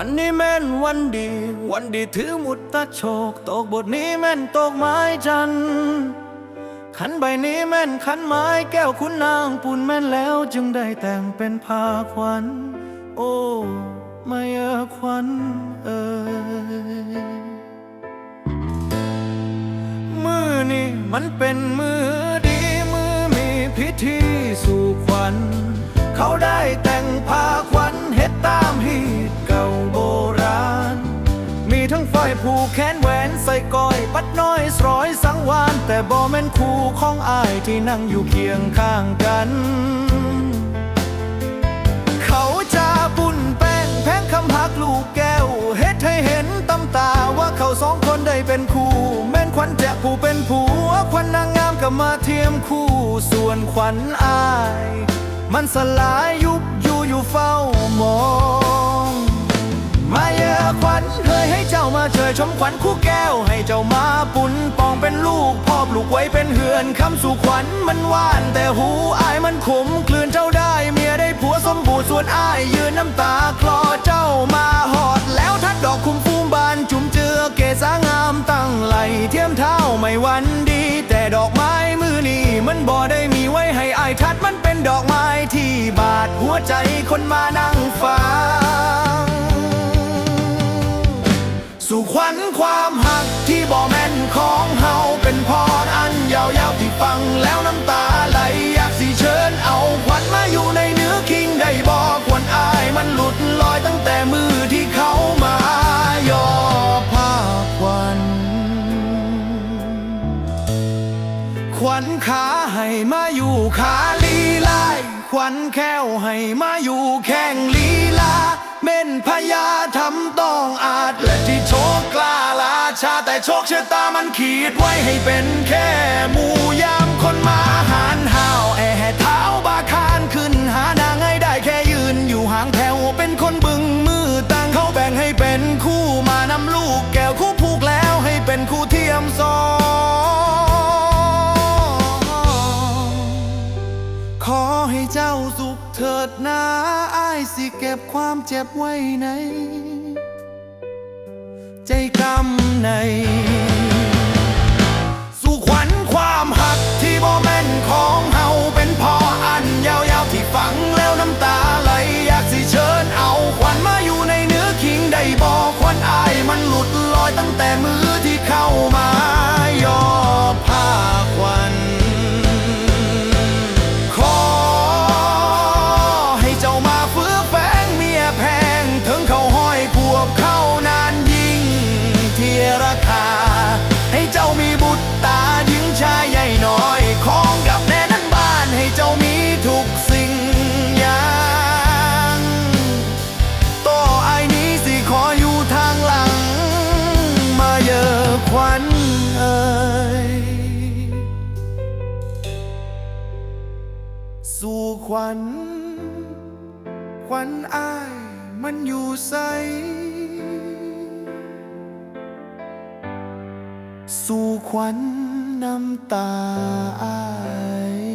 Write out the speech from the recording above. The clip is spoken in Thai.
วันนี้แม่นวันดี วันดีถือมุตตะโชคตกบทนี้แม่นตกไม้จัน ขันใบนี้แม่นขันไม้แก้วคุณนางปุ่นแม่นแล้วจึงได้แต่งเป็นผาขวัญโอ้ไมาเออขวัญเออมือนี่มันเป็นมือดีมือมีพิธีสู่ขวัญเขาได้แต่งผา ใส่ก้อยปัดน้อยสร้อยสังวาน แต่บ่แม่นคู่ของอายที่นั่งอยู่เคียงข้างกัน เขาจะปุ่นแป้งแพงคำหักลูกแก้ว เฮ็ดให้เห็นตำตาว่าเขาสองคนได้เป็นคู่ แม่นขวัญจะผู้เป็นผัวขวัญนางงามก็มาเทียมคู่ส่วนขวัญอาย มันสลายยุบอยู่อยู่เฝ้ามอง ยชมขวัญคู่แก้วให้เจ้ามาปุ่นปองเป็นลูกพ่อปลูกไว้เป็นเหือนคำสู่ขวัญมันหวาน แต่หูอายมันขมกลืนเจ้าได้เมียได้ผัวสมบูรณ์ส่วนอายยืนน้ำตาคลอเจ้ามาหอด แล้วทัดดอกคุมฟูมบานจุ่มเจือเกษางามตั้งไหลเทียมเท้าไม่วันดี แต่ดอกไม้มือนี้มันบ่ได้มีไว้ให้อายทัดมันเป็นดอกไม้ที่บาดหัวใจคนมานั่งฟัง สู่ขวัญความหักที่บ่แม่นของเฮาเป็นพรอันยาวๆที่ฟังแล้วน้ำตาไหลอยากสิเชิญเอาขวัญมาอยู่ในเนื้อคิงได้บอกควรอายมันหลุดลอยตั้งแต่มือที่เขามายอผ้าขวัญขวัญขาให้มาอยู่ขาลีลายขวัญแค้วให้มาอยู่แข่งลีลาเม่นพญาทำต้องอาจและที่ช ชาแต่โชคชะตามันขีดไว้ให้เป็นแค่หมู่ยามคนมาหารห้าวแอ่เท้าบาคานขึ้นหานางให้ได้แค่ยืนอยู่ห่างแถวเป็นคนบึงมือตั้งเขาแบ่งให้เป็นคู่มานำลูกแก้วคู่ผูกแล้วให้เป็นคู่เทียมสองขอให้เจ้าสุขเถิดนะอ้ายสิเก็บความเจ็บไว้ในใจกำ ขวัญ ขวัญอายมันอยู่ใส สู่ขวัญน้ำตาอาย